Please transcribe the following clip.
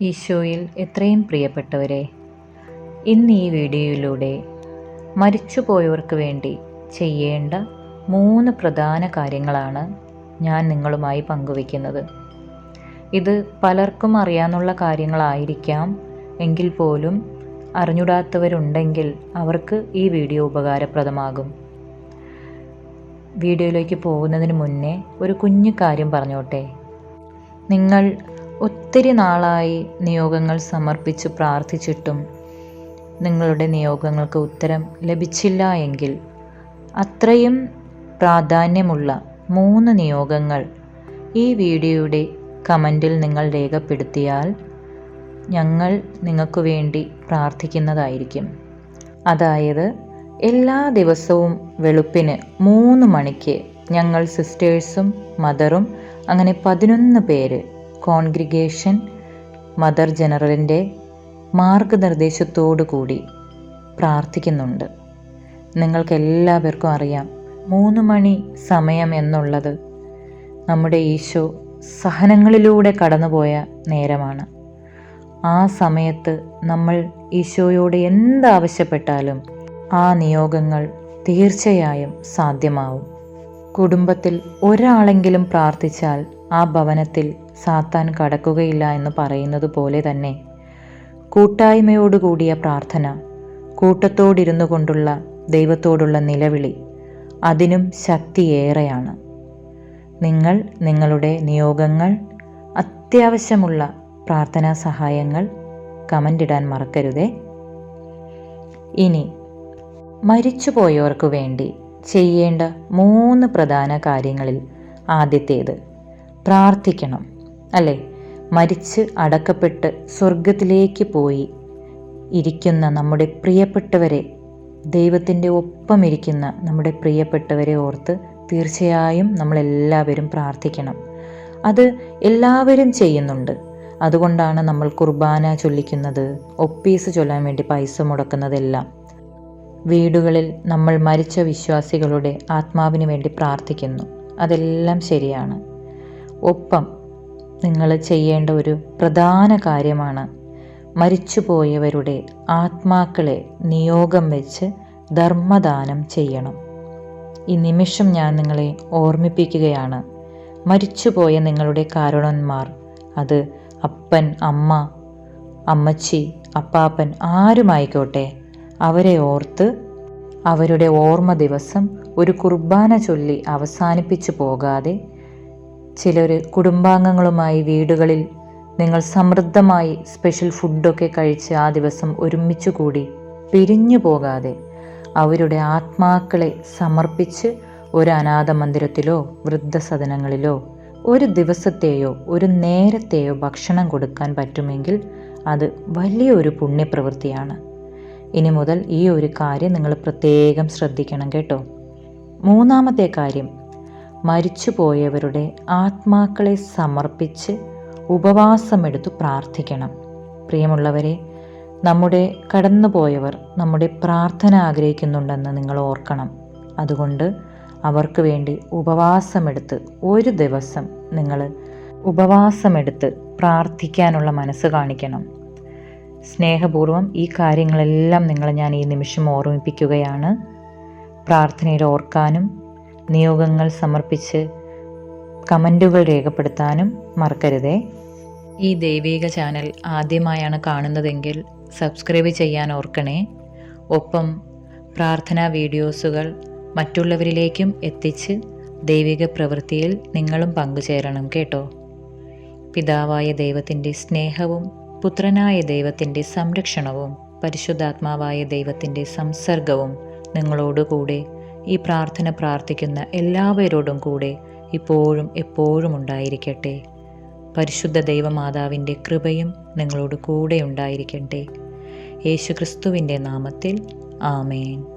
ഈശോയിൽ എത്രയും പ്രിയപ്പെട്ടവരെ ഇന്ന് ഈ വീഡിയോയിലൂടെ മരിച്ചുപോയവർക്ക് വേണ്ടി ചെയ്യേണ്ട മൂന്ന് പ്രധാന കാര്യങ്ങളാണ് ഞാൻ നിങ്ങളുമായി പങ്കുവയ്ക്കുന്നത്. ഇത് പലർക്കും അറിയാനുള്ള കാര്യങ്ങളായിരിക്കാം എങ്കിൽ പോലും അറിഞ്ഞൂടാത്തവരുണ്ടെങ്കിൽ അവർക്ക് ഈ വീഡിയോ ഉപകാരപ്രദമാകും. വീഡിയോയിലേക്ക് പോകുന്നതിന് മുന്നേ ഒരു കുഞ്ഞു കാര്യം പറഞ്ഞോട്ടെ. നിങ്ങൾ ഒത്തിരി നാളായി നിയോഗങ്ങൾ സമർപ്പിച്ച് പ്രാർത്ഥിച്ചിട്ടും നിങ്ങളുടെ നിയോഗങ്ങൾക്ക് ഉത്തരം ലഭിച്ചില്ല എങ്കിൽ അത്രയും പ്രാധാന്യമുള്ള മൂന്ന് നിയോഗങ്ങൾ ഈ വീഡിയോയുടെ കമന്റിൽ നിങ്ങൾ രേഖപ്പെടുത്തിയാൽ ഞങ്ങൾ നിങ്ങൾക്ക് വേണ്ടി പ്രാർത്ഥിക്കുന്നതായിരിക്കും. അതായത് എല്ലാ ദിവസവും വെളുപ്പിന് മൂന്ന് മണിക്ക് ഞങ്ങൾ സിസ്റ്റേഴ്സും മദറും അങ്ങനെ പതിനൊന്ന് പേര് കോൺഗ്രിഗേഷൻ മദർ ജനറലിന്റെ മാർഗനിർദ്ദേശത്തോടു കൂടി പ്രാർത്ഥിക്കുന്നുണ്ട്. നിങ്ങൾക്ക് എല്ലാവർക്കും അറിയാം മൂന്ന് മണി സമയം എന്നുള്ളത് നമ്മുടെ ഈശോ സഹനങ്ങളിലൂടെ കടന്നുപോയ നേരമാണ്. ആ സമയത്ത് നമ്മൾ ഈശോയോട് എന്താവശ്യപ്പെട്ടാലും ആ നിയോഗങ്ങൾ തീർച്ചയായും സാധ്യമാവും. കുടുംബത്തിൽ ഒരാളെങ്കിലും പ്രാർത്ഥിച്ചാൽ ആ ഭവനത്തിൽ സാത്താൻ കടക്കുകയില്ല എന്ന് പറയുന്നത് പോലെ തന്നെ. കൂട്ടായ്മയോടുകൂടിയ പ്രാർത്ഥന കൂട്ടത്തോടിരുന്നു കൊണ്ടുള്ള ദൈവത്തോടുള്ള നിലവിളി അതിനും ശക്തിയേറെയാണ്. നിങ്ങൾ നിങ്ങളുടെ നിയോഗങ്ങൾ അത്യാവശ്യമുള്ള പ്രാർത്ഥനാ സഹായങ്ങൾ കമന്റിടാൻ മറക്കരുതേ. ഇനി മരിച്ചുപോയവർക്ക് വേണ്ടി ചെയ്യേണ്ട മൂന്ന് പ്രധാന കാര്യങ്ങളിൽ ആദ്യത്തേത് പ്രാർത്ഥിക്കണം. അല്ലേ? മരിച്ച് അടക്കപ്പെട്ട് സ്വർഗത്തിലേക്ക് പോയി ഇരിക്കുന്ന നമ്മുടെ പ്രിയപ്പെട്ടവരെ ദൈവത്തിന്റെ ഒപ്പം ഇരിക്കുന്ന നമ്മുടെ പ്രിയപ്പെട്ടവരെ ഓർത്ത് തീർച്ചയായും നമ്മളെല്ലാവരും പ്രാർത്ഥിക്കണം. അത് എല്ലാവരും ചെയ്യുന്നുണ്ട്. അതുകൊണ്ടാണ് നമ്മൾ കുർബാന ചൊല്ലിക്കുന്നത് ഒപ്പീസ് ചൊല്ലാൻ വേണ്ടി പൈസ മുടക്കുന്നതെല്ലാം. വീടുകളിൽ നമ്മൾ മരിച്ച വിശ്വാസികളുടെ ആത്മാവിന് വേണ്ടി പ്രാർത്ഥിക്കുന്നു. അതെല്ലാം ശരിയാണ്. ഒപ്പം നിങ്ങൾ ചെയ്യേണ്ട ഒരു പ്രധാന കാര്യമാണ് മരിച്ചുപോയവരുടെ ആത്മാക്കളെ നിയോഗം വെച്ച് ധർമ്മദാനം ചെയ്യണം. ഈ നിമിഷം ഞാൻ നിങ്ങളെ ഓർമ്മിപ്പിക്കുകയാണ്. മരിച്ചുപോയ നിങ്ങളുടെ കാരണന്മാർ അത് അപ്പൻ അമ്മ അമ്മച്ചി അപ്പാപ്പൻ ആരുമായിക്കോട്ടെ? അവരെ ഓർത്ത് അവരുടെ ഓർമ്മ ദിവസം ഒരു കുർബാന ചൊല്ലി അവസാനിപ്പിച്ചു പോകാതെ ചിലർ കുടുംബാംഗങ്ങളുമായി വീടുകളിൽ നിങ്ങൾ സമൃദ്ധമായി സ്പെഷ്യൽ ഫുഡൊക്കെ കഴിച്ച് ആ ദിവസം ഒരുമിച്ച് കൂടി പിരിഞ്ഞു പോകാതെ അവരുടെ ആത്മാക്കളെ സമർപ്പിച്ച് ഒരു അനാഥ മന്ദിരത്തിലോ വൃദ്ധസദനങ്ങളിലോ ഒരു ദിവസത്തെയോ ഒരു നേരത്തെയോ ഭക്ഷണം കൊടുക്കാൻ പറ്റുമെങ്കിൽ അത് വലിയൊരു പുണ്യപ്രവൃത്തിയാണ്. ഇനി മുതൽ ഈ ഒരു കാര്യം നിങ്ങൾ പ്രത്യേകം ശ്രദ്ധിക്കണം കേട്ടോ. മൂന്നാമത്തെ കാര്യം മരിച്ചുപോയവരുടെ ആത്മാക്കളെ സമർപ്പിച്ച് ഉപവാസമെടുത്തു പ്രാർത്ഥിക്കണം. പ്രിയമുള്ളവരെ നമ്മുടെ കടന്നുപോയവർ നമ്മുടെ പ്രാർത്ഥന ആഗ്രഹിക്കുന്നുണ്ടെന്ന് നിങ്ങൾ ഓർക്കണം. അതുകൊണ്ട് അവർക്ക് വേണ്ടി ഉപവാസമെടുത്ത് ഒരു ദിവസം നിങ്ങൾ ഉപവാസമെടുത്ത് പ്രാർത്ഥിക്കാനുള്ള മനസ്സ് കാണിക്കണം. സ്നേഹപൂർവം ഈ കാര്യങ്ങളെല്ലാം നിങ്ങളെ ഞാൻ ഈ നിമിഷം ഓർമ്മിപ്പിക്കുകയാണ്. പ്രാർത്ഥനയിൽ ഓർക്കാനും നിയോഗങ്ങൾ സമർപ്പിച്ച് കമന്റുകൾ രേഖപ്പെടുത്താനും മറക്കരുതേ. ഈ ദൈവീക ചാനൽ ആദ്യമായാണ് കാണുന്നതെങ്കിൽ സബ്സ്ക്രൈബ് ചെയ്യാൻ ഓർക്കണേ. ഒപ്പം പ്രാർത്ഥനാ വീഡിയോസുകൾ മറ്റുള്ളവരിലേക്കും എത്തിച്ച് ദൈവിക പ്രവൃത്തിയിൽ നിങ്ങളും പങ്കുചേരണം കേട്ടോ. പിതാവായ ദൈവത്തിന്റെ സ്നേഹവും പുത്രനായ ദൈവത്തിന്റെ സംരക്ഷണവും പരിശുദ്ധാത്മാവായ ദൈവത്തിന്റെ സംസർഗവും നിങ്ങളോടുകൂടെ ഈ പ്രാർത്ഥന പ്രാർത്ഥിക്കുന്ന എല്ലാവരോടും കൂടെ ഇപ്പോഴും എപ്പോഴും ഉണ്ടായിരിക്കട്ടെ. പരിശുദ്ധ ദൈവമാതാവിന്റെ കൃപയും നിങ്ങളോട് കൂടെ ഉണ്ടായിരിക്കട്ടെ. യേശുക്രിസ്തുവിന്റെ നാമത്തിൽ ആമേൻ.